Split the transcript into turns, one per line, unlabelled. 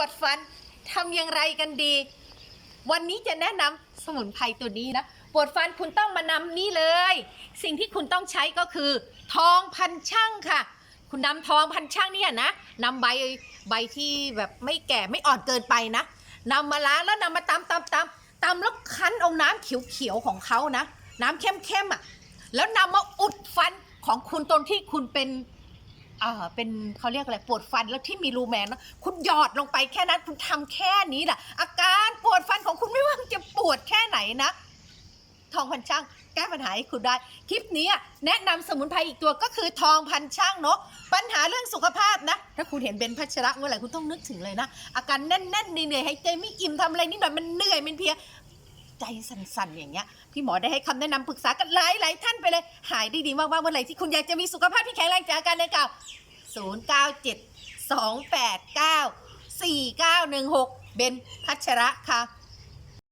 วดฟันทำอย่างไรกันดี วันนี้จะแนะนำสมุนไพรตัวนี้นะ ปวดฟันคุณต้องมานำนี่เลย สิ่งที่คุณต้องใช้ก็คือ ทองพันช่างค่ะ คุณนำทองพันช่างเนี่ยนะนำใบใบที่แบบไม่แก่ไม่อ่อนเกินไปนะนำมาล้างแล้วนำมาตำตำตำตำแล้วคั้นเอาน้ำเขียวๆของเขานะ น้ำเข้มๆอะ แล้วนำมาอุดฟันของคุณตรงที่คุณเป็น เอ่อเป็นเขาเรียกอะไรปวดฟันแล้วที่มีรูแมนนะคุณหยอดลงไปแค่นั้นคุณทำแค่นี้แหละอาการปวดฟันของคุณไม่ว่ามันจะปวดแค่ไหนนะ ทองพันช่างแก้ปัญหาให้คุณได้ คลิปนี้อะแนะนำสมุนไพรอีกตัวก็คือทองพันช่างเนาะปัญหาเรื่องสุขภาพนะ ถ้าคุณเห็นเบนพัชระเมื่อไหร่คุณต้องนึกถึงเลยนะ อาการแน่นๆเหนื่อยๆหายใจไม่อิ่มทำอะไรนิดหน่อยมันเหนื่อยมันเพลีย ใจสั่นๆ อย่างเงี้ย พี่หมอได้ให้คำแนะนำปรึกษากันหลายๆท่านไปเลย หายได้ดีมากๆเมื่อไหร่ที่คุณอยากจะมีสุขภาพที่แข็งแรงจากอาการดังกล่าว 0 9 7 2 8 9 4 9 1 6เบนพัชระค่ะ